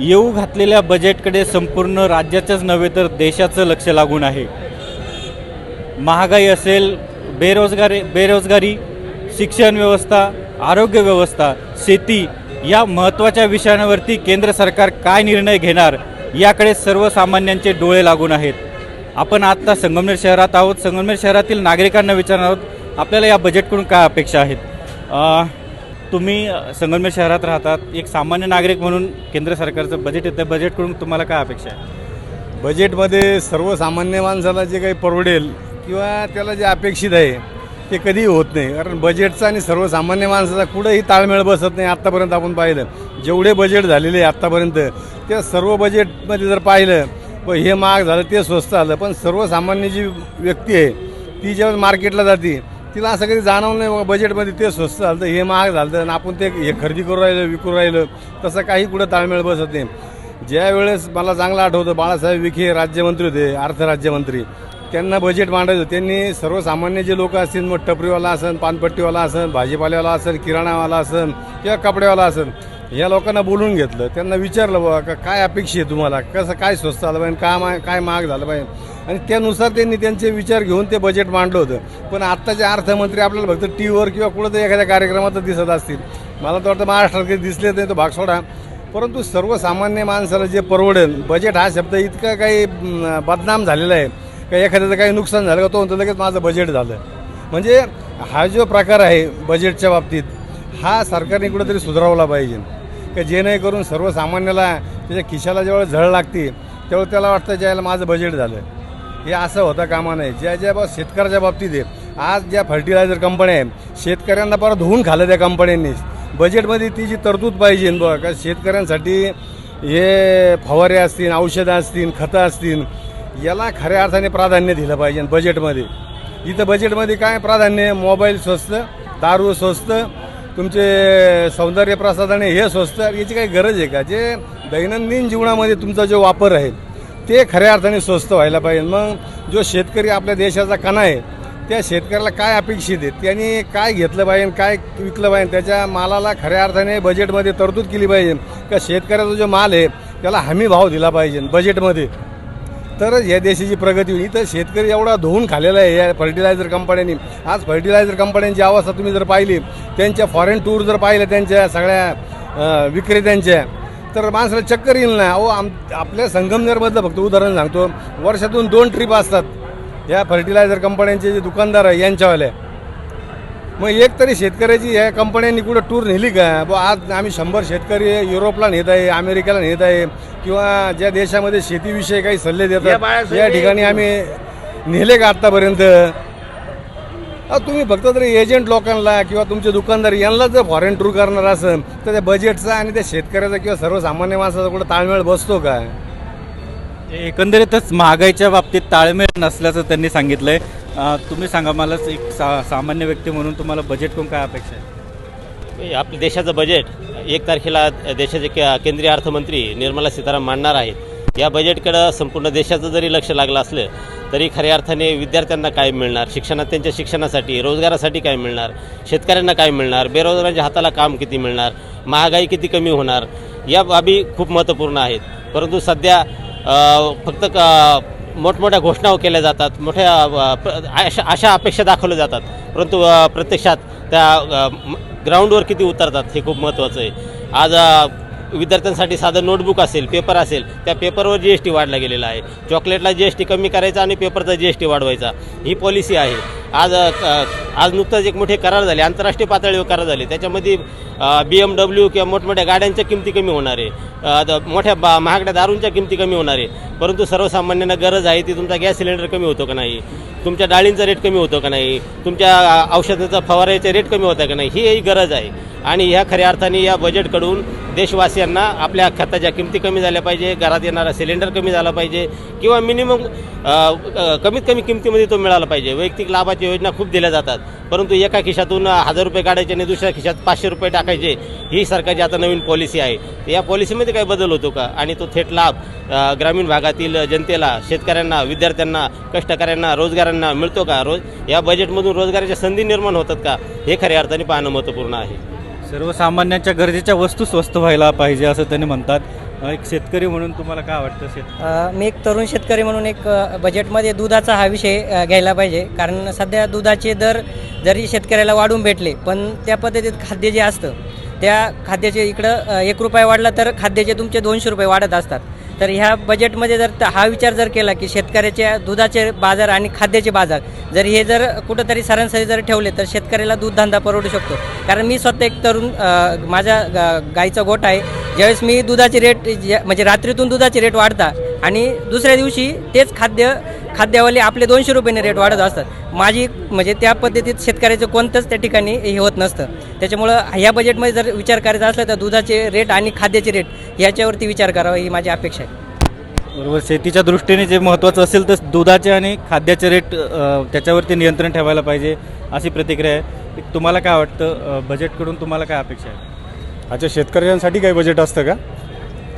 येऊ घातलेल्या बजेटकडे संपूर्ण राज्याचंच नव्हे तर देशाचं लक्ष लागून आहे. महागाई असेल बेरोजगारी बेरोजगारी शिक्षण व्यवस्था आरोग्य व्यवस्था शेती या महत्त्वाच्या विषयांवरती केंद्र सरकार काय निर्णय घेणार याकडे सर्वसामान्यांचे डोळे लागून आहेत. आपण आत्ता संगमनेर शहरात आहोत. संगमनेर शहरातील नागरिकांना विचारणार आहोत आपल्याला या बजेटकडून काय अपेक्षा आहेत? तुम्ही अ, संगमनेर शहरात राहतात एक सामान्य नागरिक म्हणून केंद्र सरकारचं बजेट येतं. बजेटकडून तुम्हाला काय अपेक्षा आहे? बजेटमध्ये सर्वसामान्य माणसाला जे काही परवडेल किंवा त्याला जे अपेक्षित आहे ते कधीही होत नाही. कारण बजेटचा आणि सर्वसामान्य माणसाचा कुठंही ताळमेळ बसत नाही आत्तापर्यंत आपण पाहिलं. जेवढे बजेट झालेले आहे आत्तापर्यंत त्या सर्व बजेटमध्ये जर पाहिलं व हे महाग झालं ते स्वस्त आलं पण सर्वसामान्य जी व्यक्ती आहे ती जेव्हा मार्केटला जाते तिला असं कधी जाणवलं नाही बाबा बजेटमध्ये ते स्वस्त झालं हे महाग झालं आणि आपण ते हे खरेदी करू राहिलं विकू राहिलं तसं काही कुठं ताळमेळ बसत नाही. ज्या वेळेस मला चांगलं आठवतं बाळासाहेब विखे राज्यमंत्री होते अर्थराज्यमंत्री. त्यांना बजेट मांडायचं त्यांनी सर्वसामान्य जे लोक असतील मग टपरीवाला असेल पानपट्टीवाला असेल भाजीपाल्यावाला असेल किराणावाला असेल किंवा कपड्यावाला असेल या लोकांना बोलून घेतलं. त्यांना विचारलं बाबा का काय अपेक्षा आहे तुम्हाला? कसं काय स्वस्त आलं पाहिजे? काय मा काय महाग झालं पाहिजे? आणि त्यानुसार त्यांनी त्यांचे विचार घेऊन ते बजेट मांडलं होतं. पण आत्ताचे अर्थमंत्री आपल्याला फक्त टी व्हीवर किंवा कुठं तरी एखाद्या कार्यक्रमात दिसत असतील. मला तर वाटतं महाराष्ट्रात काही दिसले नाही तो भाग सोडा. परंतु सर्वसामान्य माणसाला जे परवडेल बजेट हा शब्द इतका काही बदनाम झालेला आहे. का एखाद्याचं काही नुकसान झालं का तो म्हणतो लगेच माझं बजेट झालं. म्हणजे हा जो प्रकार आहे बजेटच्या बाबतीत हा सरकारने कुठेतरी सुधारवला पाहिजे. का जेणेकरून सर्वसामान्याला त्याच्या खिशाला जेव्हा झळ लागते तेव्हा त्याला वाटतं ज्याला माझं बजेट झालं. हे असं होतं कामा नाही ज्या ज्या बा शेतकऱ्याच्या बाबतीत आहे आज ज्या फर्टिलायझर कंपन्या आहेत शेतकऱ्यांना परत धुवून खाल्लं त्या कंपन्यांनी बजेटमध्ये ती जी तरतूद पाहिजे बघा का शेतकऱ्यांसाठी हे फवारे असतील औषधं असतील खतं असतील याला खऱ्या अर्थाने प्राधान्य दिलं पाहिजे बजेटमध्ये इथं बजेटमध्ये काय प्राधान्य आहे? मोबाईल स्वस्त दारू स्वस्त तुमचे सौंदर्य प्रसाधने हे स्वस्त याची काही गरज आहे का? जे दैनंदिन जीवनामध्ये तुमचा जो वापर आहे ते खऱ्या अर्थाने स्वस्त व्हायला पाहिजे. मग जो शेतकरी आपल्या देशाचा कणा आहे त्या शेतकऱ्याला काय अपेक्षित आहे? त्यांनी काय घेतलं पाहिजे काय विकलं पाहिजे? त्याच्या मालाला खऱ्या अर्थाने बजेटमध्ये तरतूद केली पाहिजे. का शेतकऱ्याचा जो माल आहे त्याला हमी भाव दिला पाहिजे बजेटमध्ये तरच या देशाची प्रगती होईल. इथं शेतकरी एवढा धुवून खालेला आहे या फर्टिलायझर कंपन्यांनी आज फर्टिलायझर कंपन्यांची अवस्था तुम्ही जर पाहिली त्यांच्या फॉरेन टूर जर पाहिलं त्यांच्या सगळ्या विक्रेत्यांच्या तर माणसाला चक्कर येईल ना. अहो आम आपल्या संगमनेरमधलं फक्त उदाहरण सांगतो. वर्षातून दोन ट्रिप असतात. या फर्टिलायझर कंपन्यांचे जे दुकानदार आहे यांच्यावाले. मग एक तरी शेतकऱ्याची या कंपन्यांनी कुठं टूर नेली का? ब आज आम्ही शंभर शेतकरी युरोपला नेत आहे अमेरिकेला नेत आहे किंवा ज्या देशामध्ये शेतीविषयी काही सल्ले देतात या ठिकाणी आम्ही नेले का आत्तापर्यंत तुम्ही फक्त जरी एजंट लोकांना किंवा तुमचे दुकानदार यांना जर फॉरेन टूर करणार असेल तर त्या बजेटचा आणि त्या शेतकऱ्याचा किंवा सर्वसामान्य माणसाचा कुठं ताळमेळ बसतो का? एकंदरीतच महागाईच्या बाबतीत ताळमेळ नसल्याचं त्यांनी सांगितलंय. तुम्ही सांगा मला एक सा सामान्य व्यक्ती म्हणून तुम्हाला बजेटकडून काय अपेक्षा आहे? आपल्या देशाचं बजेट एक तारखेला देशाचे के- केंद्रीय अर्थमंत्री निर्मला सीताराम मांडणार आहेत. या बजेटकडं संपूर्ण देशाचं जरी लक्ष लागलं असलं तरी खऱ्या अर्थाने विद्यार्थ्यांना काय मिळणार? शिक्षणात त्यांच्या शिक्षणासाठी रोजगारासाठी काय मिळणार? शेतकऱ्यांना काय मिळणार? बेरोजगारांच्या हाताला काम किती मिळणार? महागाई किती कमी होणार? या बाबी खूप महत्त्वपूर्ण आहेत. परंतु सध्या फक्त मोठमोठ्या घोषणा केल्या जातात मोठ्या अशा अशा अपेक्षा दाखवल्या जातात. परंतु प्रत्यक्षात त्या ग्राउंडवर किती उतरतात हे खूप महत्त्वाचं आहे. आज विद्यार्थ्यांसाठी साधं नोटबुक असेल पेपर असेल त्या पेपरवर जी एस टी वाढला गेलेला आहे. चॉकलेटला जी एस टी कमी करायचा आणि पेपरचा जी एस टी वाढवायचा. ही पॉलिसी आहे. आज आज नुकताच एक मोठे करार झाले. आंतरराष्ट्रीय पातळीवर करार झाले. त्याच्यामध्ये बी एम डब्ल्यू किंवा मोठमोठ्या गाड्यांच्या किमती कमी होणार आहे. मोठ्या बा महागड्या दारूंच्या किमती कमी होणार आहे. परंतु सर्वसामान्यांना गरज आहे ती तुमचा गॅस सिलेंडर कमी होतो का नाही? तुमच्या डाळींचा रेट कमी होतो का नाही? तुमच्या औषधाचा फवाराचा रेट कमी होता का नाही? ही एक गरज आहे. आणि ह्या खऱ्या अर्थाने या बजेटकडून देशवासियांना आपल्या खताच्या किमती कमी झाल्या पाहिजे घरात येणारा सिलेंडर कमी झाला पाहिजे किंवा मिनिमम कमीत कमी किमतीमध्ये तो मिळाला पाहिजे. वैयक्तिक लाभाच्या योजना खूप दिल्या जातात. परंतु एका खिशातून हजार रुपये काढायचे आणि दुसऱ्या खिशात पाचशे रुपये टाकायचे ही सरकारची आता नवीन पॉलिसी आहे. या पॉलिसीमध्ये काही बदल होतो का? आणि तो थेट लाभ ग्रामीण भागातील जनतेला शेतकऱ्यांना विद्यार्थ्यांना कष्टकऱ्यांना रोजगारांना मिळतो का? रोज या बजेटमधून रोजगाराच्या संधी निर्माण होतात का? हे खऱ्या अर्थाने पाहणं महत्त्वपूर्ण आहे. सर्वसामान्यांच्या गरजेच्या वस्तू स्वस्त व्हायला पाहिजे असं त्यांनी म्हणतात. एक शेतकरी म्हणून तुम्हाला काय वाटतं शेत मी एक तरुण शेतकरी म्हणून एक बजेटमध्ये दुधाचा हा विषय घ्यायला पाहिजे. कारण सध्या दुधाचे दर जरी शेतकऱ्याला वाढून भेटले पण त्या पद्धतीत खाद्य जे असतं त्या खाद्याचे इकडं एक रुपये वाढला तर खाद्याचे तुमचे दोनशे रुपये वाढत असतात. तर ह्या बजेटमध्ये जर हा विचार जर केला की शेतकऱ्याच्या दुधाचे बाजार आणि खाद्याचे बाजार जर हे जर कुठंतरी सरासरी जर ठेवले तर शेतकऱ्याला दूध धंदा परवडू शकतो. कारण मी स्वतः एक तरुण माझ्या गाईचा गोट आहे. ज्यावेळेस मी दुधाचे रेट म्हणजे रात्रीतून दुधाचे रेट वाढता आणि दुसऱ्या दिवशी तेच खाद्य खाद्यावाले आपले दोनशे रुपयाने रेट वाढत असतात. माझी म्हणजे त्या पद्धतीत शेतकऱ्याचं कोणतंच त्या ठिकाणी हे होत नसतं. त्याच्यामुळं ह्या बजेटमध्ये जर विचार करायचा असला तर दुधाचे रेट आणि खाद्याचे रेट याच्यावरती विचार करावा ही माझी अपेक्षा आहे. बरोबर. शेतीच्या दृष्टीने जे महत्त्वाचं असेल तर दुधाचे आणि खाद्याचे रेट त्याच्यावरती नियंत्रण ठेवायला पाहिजे अशी प्रतिक्रिया आहे. तुम्हाला काय वाटतं? बजेटकडून तुम्हाला काय अपेक्षा आहे? अच्छा शेतकऱ्यांसाठी काही बजेट असतं का?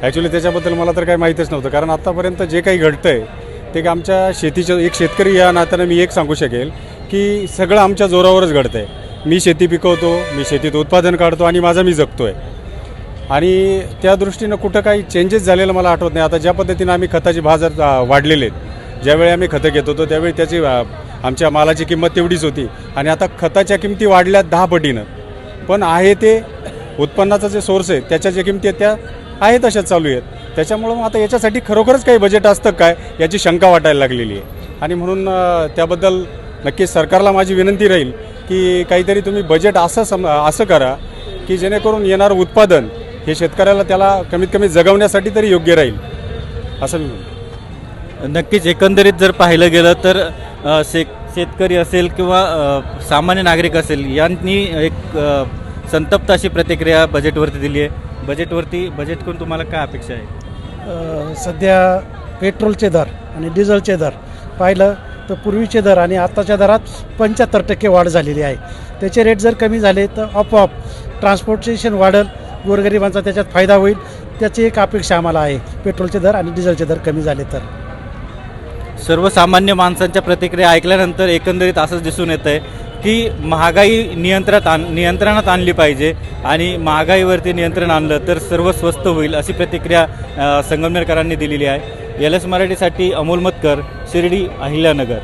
ॲक्च्युली त्याच्याबद्दल मला तर काही माहीतच नव्हतं. कारण आत्तापर्यंत जे काही घडतं आहे ते आमच्या शेतीचं एक शेतकरी या नात्यानं मी एक सांगू शकेल की सगळं आमच्या जोरावरच घडतं आहे मी शेती पिकवतो मी शेतीत उत्पादन काढतो आणि माझा मी जगतो आहे आणि त्या दृष्टीनं कुठं काही चेंजेस झालेलं मला आठवत नाही. आता ज्या पद्धतीनं आम्ही खताचे बाजार वाढलेले आहेत. ज्यावेळी आम्ही खतं घेत होतो त्यावेळी त्याची आमच्या मालाची किंमत तेवढीच होती. आणि आता खताच्या किमती वाढल्या दहा पटीनं. पण आहे ते उत्पन्नाचा जे सोर्स आहे त्याच्या ज्या किमती आहेत त्या आहेत तशाच चालू आहेत. त्याच्यामुळं मग आता याच्यासाठी खरोखरच काही बजेट असतं काय याची शंका वाटायला लागलेली आहे. आणि म्हणून त्याबद्दल नक्कीच सरकारला माझी विनंती राहील की काहीतरी तुम्ही बजेट असं सम असं करा की जेणेकरून येणारं उत्पादन हे शेतकऱ्याला त्याला कमीत कमी जगवण्यासाठी तरी योग्य राहील असं मी म्हणतो. नक्कीच एकंदरीत जर पाहिलं गेलं तर शे शेतकरी असेल किंवा सामान्य नागरिक असेल यांनी एक संतप्त अशी प्रतिक्रिया बजेटवरती दिली आहे. बजेटवरती बजेटकडून तुम्हाला काय अपेक्षा आहे? सध्या पेट्रोलचे दर आणि डिझेलचे दर पाहिलं तर पूर्वीचे दर आणि आत्ताच्या दरात पंच्याहत्तर टक्के वाढ झालेली आहे. त्याचे रेट जर कमी झाले तर आपोआप ट्रान्सपोर्टेशन वाढेल गोरगरिबांचा त्याच्यात फायदा होईल त्याची एक अपेक्षा आम्हाला आहे. पेट्रोलचे दर आणि डिझेलचे दर कमी झाले तर. सर्वसामान्य माणसांच्या प्रतिक्रिया ऐकल्यानंतर एकंदरीत असंच दिसून येतं आहे की महागाई नियंत्रणात आण नियंत्रणात आणली पाहिजे आणि महागाईवरती नियंत्रण आणलं तर सर्व स्वस्त होईल अशी प्रतिक्रिया संगमनेरकरांनी दिलेली आहे. एल एस मराठीसाठी अमोल मतकर शिर्डी अहिल्यानगर.